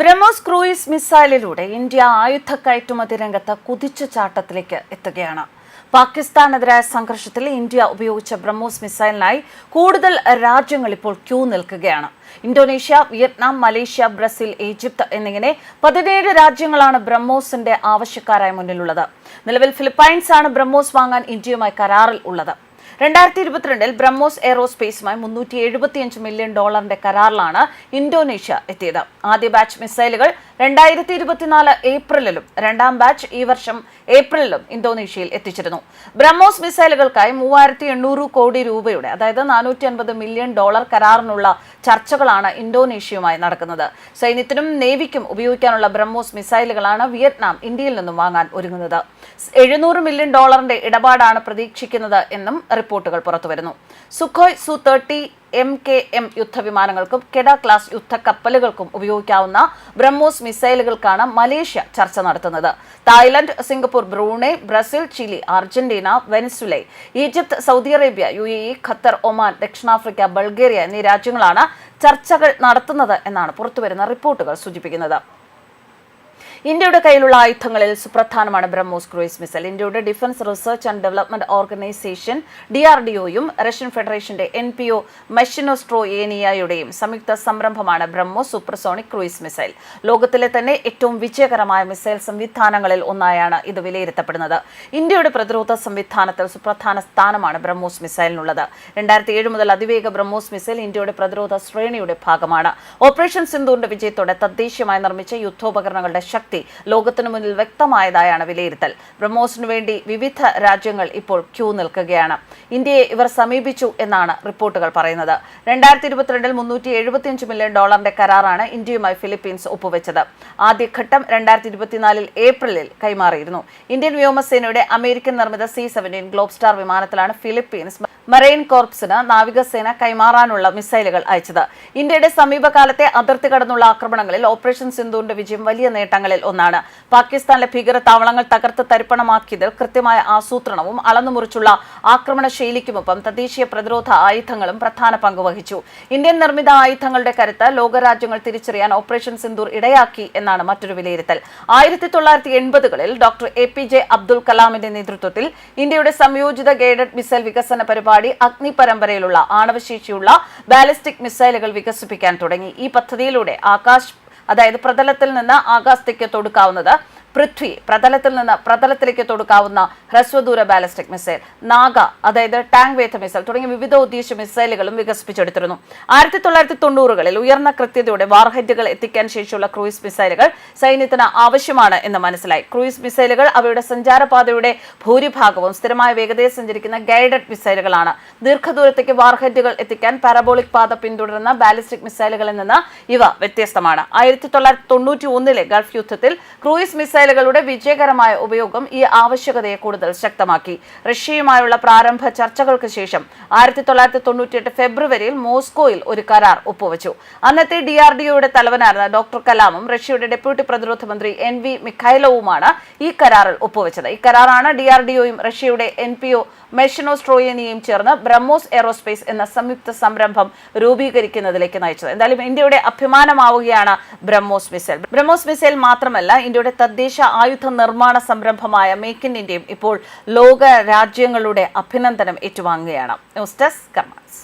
BrahMos cruise മിസൈലിലൂടെ India ആയുധ കയറ്റുമതി രംഗത്ത് കുതിച്ചു ചാട്ടത്തിലേക്ക് എത്തുകയാണ്. പാകിസ്ഥാനെതിരായ സംഘർഷത്തിൽ ഇന്ത്യ ഉപയോഗിച്ച ബ്രഹ്മോസ് മിസൈലിനായി കൂടുതൽ രാജ്യങ്ങൾ ഇപ്പോൾ ക്യൂ നിൽക്കുകയാണ്. Indonesia Vietnam Malaysia Brazil Egypt എന്നിങ്ങനെ പതിനേഴ് രാജ്യങ്ങളാണ് ബ്രഹ്മോസിന്റെ ആവശ്യക്കാരായി മുന്നിലുള്ളത്. നിലവിൽ ഫിലിപ്പൈൻസ് ആണ് ബ്രഹ്മോസ് വാങ്ങാൻ ഇന്ത്യയുമായി കരാറിൽ ഉള്ളത്. രണ്ടായിരത്തി ഇരുപത്തിരണ്ടിൽ ബ്രഹ്മോസ് എയറോസ്പേസുമായി മുന്നൂറ്റി എഴുപത്തിയഞ്ച് മില്യൺ ഡോളറിന്റെ കരാറിലാണ് ഇന്തോനേഷ്യ എത്തിയത്. ആദ്യ ബാച്ച് മിസൈലുകൾ രണ്ടായിരത്തി ഇരുപത്തിനാല് ഏപ്രിലിലും രണ്ടാം ബാച്ച് ഈ വർഷം ഏപ്രിലിലും ഇന്തോനേഷ്യയിൽ എത്തിച്ചിരുന്നു. ബ്രഹ്മോസ് മിസൈലുകൾക്കായി മൂവായിരത്തി എണ്ണൂറ് കോടി രൂപയുടെ അതായത് നാനൂറ്റി അൻപത് മില്യൺ ഡോളർ കരാറിനുള്ള ചർച്ചകളാണ് ഇന്തോനേഷ്യയുമായി നടക്കുന്നത്. സൈന്യത്തിനും നേവിക്കും ഉപയോഗിക്കാനുള്ള ബ്രഹ്മോസ് മിസൈലുകളാണ് വിയറ്റ്നാം ഇന്ത്യയിൽ നിന്നും വാങ്ങാൻ ഒരുങ്ങുന്നത്. എഴുന്നൂറ് മില്യൺ ഡോളറിന്റെ ഇടപാടാണ് പ്രതീക്ഷിക്കുന്നത് എന്നും റിപ്പോർട്ടുകൾ പുറത്തുവരുന്നു. Sukhoi Su thirty M K M യുദ്ധവിമാനങ്ങൾക്കും കെഡ class യുദ്ധക്കപ്പലുകൾക്കും ഉപയോഗിക്കാവുന്ന ബ്രഹ്മോസ് മിസൈലുകൾക്കാണ് മലേഷ്യ ചർച്ച നടത്തുന്നത്. Thailand Singapore Brunei Brazil Chile Argentina Venezuela Egypt Saudi Arabia U A Qatar Oman ദക്ഷിണാഫ്രിക്ക ബൾഗേറിയ എന്നീ രാജ്യങ്ങളാണ് ചർച്ചകൾ നടത്തുന്നത് എന്നാണ് പുറത്തുവരുന്ന റിപ്പോർട്ടുകൾ സൂചിപ്പിക്കുന്നത്. ഇന്ത്യയുടെ കയ്യിലുള്ള ആയുധങ്ങളിൽ സുപ്രധാനമാണ് ബ്രഹ്മോസ് ക്രൂയിസ് മിസൈൽ. ഇന്ത്യയുടെ defence research and development organisation D R D ഒയും Russian ഫെഡറേഷന്റെ എൻ പി ഒ മെഷിനോസ്ട്രോയേനിയയുടെയും സംയുക്ത സംരംഭമാണ് ബ്രഹ്മോസ് സൂപ്പർസോണിക് ക്രൂയിസ് മിസൈൽ. ലോകത്തിലെ തന്നെ ഏറ്റവും വിജയകരമായ മിസൈൽ സംവിധാനങ്ങളിൽ ഒന്നായാണ് ഇത് വിലയിരുത്തപ്പെടുന്നത്. ഇന്ത്യയുടെ പ്രതിരോധ സംവിധാനത്തിൽ സുപ്രധാന സ്ഥാനമാണ് ബ്രഹ്മോസ് മിസൈലിനുള്ളത്. രണ്ടായിരത്തി ഏഴ് മുതൽ അതിവേഗ ബ്രഹ്മോസ് മിസൈൽ ഇന്ത്യയുടെ പ്രതിരോധ ശ്രേണിയുടെ ഭാഗമാണ്. ഓപ്പറേഷൻ സിന്ധുവിന്റെ വിജയത്തോടെ തദ്ദേശീയമായി നിർമ്മിച്ച യുദ്ധോപകരണങ്ങളുടെ ശക്തി ലോകത്തിനു മുന്നിൽ വ്യക്തമായതായാണ് വിലയിരുത്തൽ. ബ്രഹ്മോസിനു വേണ്ടി വിവിധ രാജ്യങ്ങൾ ഇപ്പോൾ ക്യൂ നിൽക്കുകയാണ്. ഇന്ത്യയെ ഇവർ സമീപിച്ചു എന്നാണ് റിപ്പോർട്ടുകൾ പറയുന്നത്. രണ്ടായിരത്തി ഇരുപത്തിരണ്ടിൽ മുന്നൂറ്റി എഴുപത്തിയഞ്ച് മില്യൺ ഡോളറിന്റെ കരാറാണ് ഇന്ത്യയുമായി ഫിലിപ്പീൻസ് ഒപ്പുവെച്ചത്. ആദ്യഘട്ടം രണ്ടായിരത്തി ഇരുപത്തിനാലിൽ ഏപ്രിലിൽ കൈമാറിയിരുന്നു. ഇന്ത്യൻ വ്യോമസേനയുടെ അമേരിക്കൻ നിർമ്മിത സി സെവന്റീൻ ഗ്ലോബ് സ്റ്റാർ വിമാനത്തിലാണ് ഫിലിപ്പീൻസ് മറൈൻ കോർപ്സിന് നാവികസേന കൈമാറാനുള്ള മിസൈലുകൾ അയച്ചത്. ഇന്ത്യയുടെ സമീപകാലത്തെ അതിർത്തി കടന്നുള്ള ആക്രമണങ്ങളിൽ ഓപ്പറേഷൻ സിന്ധുവിന്റെ വിജയം വലിയ നേട്ടങ്ങളിൽ ഒന്നാണ്. പാകിസ്ഥാനിലെ ഭീകര താവളങ്ങൾ തകർത്ത് തരിപ്പണമാക്കിയതിൽ കൃത്യമായ ആസൂത്രണവും അളന്നുമുറിച്ചുള്ള ആക്രമണ ശൈലിക്കുമൊപ്പം തദ്ദേശീയ പ്രതിരോധ ആയുധങ്ങളും പ്രധാന പങ്കുവഹിച്ചു ഇന്ത്യൻ നിർമ്മിത ആയുധങ്ങളുടെ കരുത്ത് ലോകരാജ്യങ്ങൾ തിരിച്ചറിയാൻ ഓപ്പറേഷൻ സിന്ധൂർ ഇടയാക്കി എന്നാണ് മറ്റൊരു വിലയിരുത്തൽ. ആയിരത്തി തൊള്ളായിരത്തി എൺപതുകളിൽ doctor A P J Abdul കലാമിന്റെ നേതൃത്വത്തിൽ ഇന്ത്യയുടെ സംയോജിത ഗൈഡഡ് മിസൈൽ വികസന പരിപാടി അഗ്നി പരമ്പരയിലുള്ള ആണവശേഷിയുള്ള ബാലിസ്റ്റിക് മിസൈലുകൾ വികസിപ്പിക്കാൻ തുടങ്ങി. ഈ പദ്ധതിയിലൂടെ ആകാശ് അതായത് പ്രതലത്തിൽ നിന്ന് ആകാശത്തേക്ക് തൊടുക്കാവുന്നത് പൃഥ്വി പ്രതലത്തിൽ നിന്ന് പ്രതലത്തിലേക്ക് തൊടുക്കാവുന്ന ഹ്രസ്വദൂര ബാലിസ്റ്റിക് മിസൈൽ നാഗ അതായത് ടാങ്ക് വേദ മിസൈൽ തുടങ്ങിയ വിവിധ ഉദ്ദേശ മിസൈലുകളും വികസിപ്പിച്ചെടുത്തിരുന്നു. ആയിരത്തി തൊള്ളായിരത്തി തൊണ്ണൂറുകളിൽ ഉയർന്ന കൃത്യതയോടെ വാർഹെഡുകൾ എത്തിക്കാൻ ശേഷിയുള്ള ക്രൂയിസ് മിസൈലുകൾ സൈന്യത്തിന് ആവശ്യമാണ് എന്ന് മനസ്സിലായി. ക്രൂയിസ് മിസൈലുകൾ അവയുടെ സഞ്ചാരപാതയുടെ ഭൂരിഭാഗവും സ്ഥിരമായ വേഗതയിൽ സഞ്ചരിക്കുന്ന ഗൈഡഡ് മിസൈലുകളാണ്. ദീർഘദൂരത്തേക്ക് വാർഹെഡുകൾ എത്തിക്കാൻ പാരബോളിക് പാത പിന്തുടരുന്ന ബാലിസ്റ്റിക് മിസൈലുകളിൽ നിന്ന് ഇവ വ്യത്യസ്തമാണ്. ആയിരത്തി തൊള്ളായിരത്തി തൊണ്ണൂറ്റി ഒന്നിലെ ഗൾഫ് യുദ്ധത്തിൽ ക്രൂയിസ് മിസൈലുകളുടെ വിജയകരമായ ഉപയോഗം ഈ ആവശ്യകതയെ കൂടുതൽ ശക്തമാക്കി. റഷ്യയുമായുള്ള പ്രാരംഭ ചർച്ചകൾക്ക് ശേഷം ആയിരത്തി തൊള്ളായിരത്തി തൊണ്ണൂറ്റിയെട്ട് ഫെബ്രുവരിയിൽ മോസ്കോയിൽ ഒരു കരാർ ഒപ്പുവച്ചു. അന്നത്തെ ഡി ആർ ഡി ഒയുടെ തലവനായിരുന്ന ഡോക്ടർ കലാമും റഷ്യയുടെ ഡെപ്യൂട്ടി പ്രതിരോധ മന്ത്രി എൻ വി മിഖൈലവുമാണ് ഈ കരാറിൽ ഒപ്പുവെച്ചത്. ഈ കരാറാണ് ഡി ആർ ഡി ഒയും റഷ്യയുടെ എൻ പി ഒ മെഷനോസ്ട്രോയനിയും ചേർന്ന് ബ്രഹ്മോസ് എയറോസ്പേസ് എന്ന സംയുക്ത സംരംഭം രൂപീകരിക്കുന്നതിലേക്ക് നയിച്ചത്. എന്തായാലും ഇന്ത്യയുടെ അഭിമാനമാവുകയാണ് ബ്രഹ്മോസ് മിസൈൽ. ബ്രഹ്മോസ് മിസൈൽ മാത്രമല്ല ഇന്ത്യയുടെ തദ്ദേശ ആയുധ നിർമ്മാണ സംരംഭമായ മേക്ക് ഇൻ ഇന്ത്യയും ഇപ്പോൾ ലോക രാജ്യങ്ങളുടെ അഭിനന്ദനം ഏറ്റുവാങ്ങുകയാണ്. News desk karmas